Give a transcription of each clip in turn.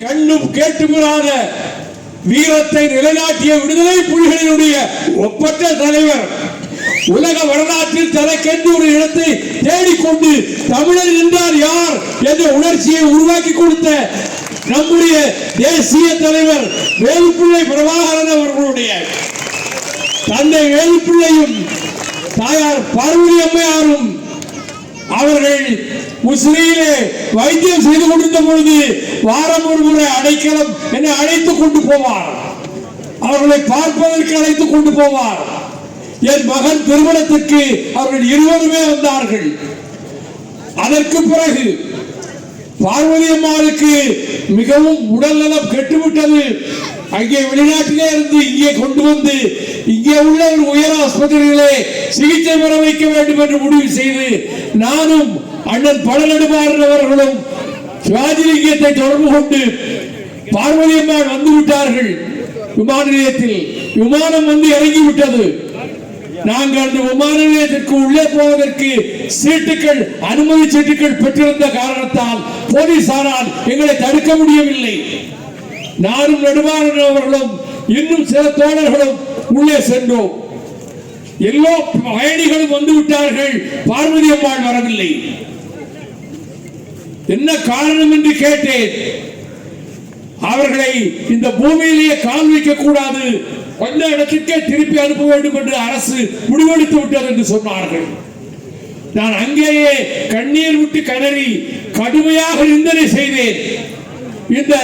கண்ணும் கேட்டுமிராத வீரத்தை நிலைநாட்டிய விடுதலை புலிகளினுடைய ஒப்பற்ற தலைவர் உலக வரலாற்றில் தனக்கென்று ஒரு இடத்தை தேடிக்கொண்டு தமிழர் என்றால் யார் என்ற உணர்ச்சியை உருவாக்கி கொடுத்த நம்முடைய தேசிய தலைவர் வேலுப்பிள்ளை பிரபாகரன் அவர்களுடைய தந்தை வேலுப்பிள்ளையும் தாயார் பார்வதி அம்மையாரும் அவர்கள் உசிரியிலே வைத்தியம் செய்து கொண்டிருந்த பொழுது வாரம் ஒரு முறை அடைக்கலம் என்னை அழைத்துக் கொண்டு போவார். அவர்களை பார்ப்பதற்கு அழைத்துக் கொண்டு போவார். என் மகன் திருமணத்திற்கு அவர்கள் இருவருமே வந்தார்கள். அதற்கு பிறகு பார்வதி அம்மாளுக்கு மிகவும் உடல்நலம் கெட்டுவிட்டது. அங்கே வெளிநாட்டிலே இருந்து இங்கே கொண்டு வந்து இங்கே உள்ள ஒரு உயர் ஆஸ்பத்திரிகளே சிகிச்சை பெற வைக்க வேண்டும் என்று முடிவு செய்து நானும் அண்ணன் பழநெடுமாறன் அவர்களும் சிவாஜிலிங்கத்தை தொடர்பு கொண்டு பார்வதி அம்மாள் வந்து விட்டார்கள். விமான நிலையத்தில் விமானம் வந்து இறங்கி விட்டது. நாங்கள் அந்த விமான நிலையத்திற்கு உள்ளே போவதற்கு சீட்டுகள் அனுமதி சீட்டுகள் பெற்றிருந்த காரணத்தால் போலீசாரால் எங்களை தடுக்க முடியவில்லை. நானும் நெடுமாறன் அவர்களும் இன்னும் சில தோழர்களும் உள்ளே சென்றோம். எல்லோ பயணிகளும் வந்து விட்டார்கள் பார்வதி அம்மாள் வரவில்லை. என்ன காரணம் என்று கேட்டேன். அவர்களை இந்த பூமியிலேயே கால் வைக்க கூடாது கொஞ்ச இடத்திற்கே திருப்பி அனுப்ப வேண்டும் என்று அரசு முடிவெடுத்து விட்டது என்று சொன்னார்கள். நான் அங்கேயே கண்ணீர் விட்டு கதறி கடுமையாக நிந்தனை செய்தேன். இந்த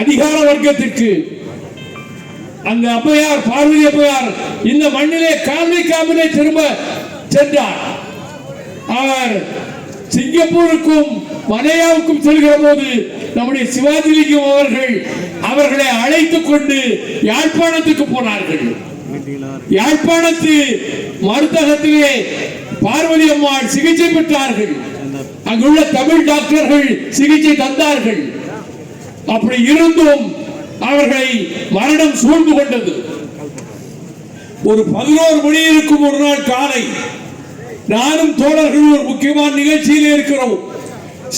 அதிகார வர்க்கத்திற்கு அந்த அப்பையார் பார்வதி அப்பையார் இந்த மண்ணிலே கால் வைக்காமலே திரும்ப சென்றார். அவர் சிங்கப்பூருக்கும் மலேயாவுக்கும் செல்கிற போது நம்முடைய சிவாஜிலிங்கம் அவர்கள் அவர்களை அழைத்துக் கொண்டு யாழ்ப்பாணத்துக்கு போனார்கள். யாழ்ப்பாணத்து மருந்தகத்திலே பார்வதி அம்மாள் சிகிச்சை பெற்றார்கள். அங்குள்ள தமிழ் டாக்டர்கள் சிகிச்சை தந்தார்கள். அப்படி இருந்தும் அவர்களை மரணம் சூழ்ந்து கொண்டது. ஒரு பதினோரு மணி இருக்கும் ஒரு நாள் காலை நானும் தோழர்கள் ஒரு முக்கியமான நிகழ்ச்சியில் இருக்கிறோம்.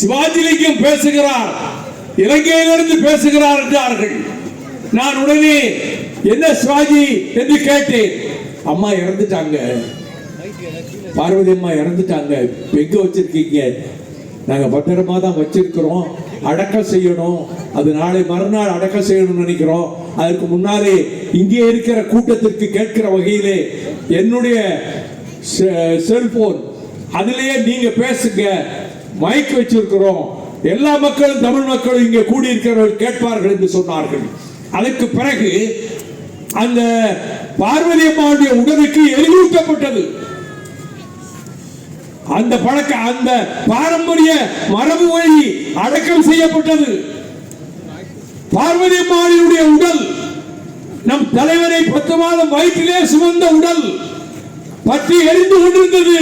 சிவாஜிலிங்கம் பேசுகிறார் இலங்கையிலிருந்து பேசுகிறார் என்றார்கள். நான் உடனே என்ன சிவாஜி? என்று கேட்டேன். அம்மா இறந்துட்டாங்க. பார்வதி அம்மா இறந்துட்டாங்க. எங்க வச்சிருக்கீங்க? நாங்க பத்திரமா தான் வச்சிருக்கிறோம். அடக்கம் செய்யணும். அது நாளை மறுநாள் அடக்கம் செய்யணும்னு நினைக்கிறோம். அதற்கு முன்னாலே இங்கே இருக்கிற கூட்டத்திற்கு கேட்கிற வகையிலே என்னுடைய செ- செல்போன் அதிலேயே நீங்க பேசுங்க. மைக் வச்சிருக்கிறோம். எல்லா மக்களும் தமிழ் மக்களும் இங்கே கூடியிருக்கிறவர்கள் கேட்பார்கள் என்று சொன்னார்கள். அதற்கு பிறகு அந்த பார்வதி அம்மாவுடைய உடலுக்கு எரியூட்டப்பட்டது. அந்த பழக்க அந்த பாரம்பரிய மரபு வழி அடக்கம் செய்யப்பட்டது. பார்வதி அம்மாளுடைய உடல் நம் தலைவரை பத்து மாதம் வயிற்றிலே சுமந்த உடல் பற்றி எரிந்து கொண்டிருந்தது.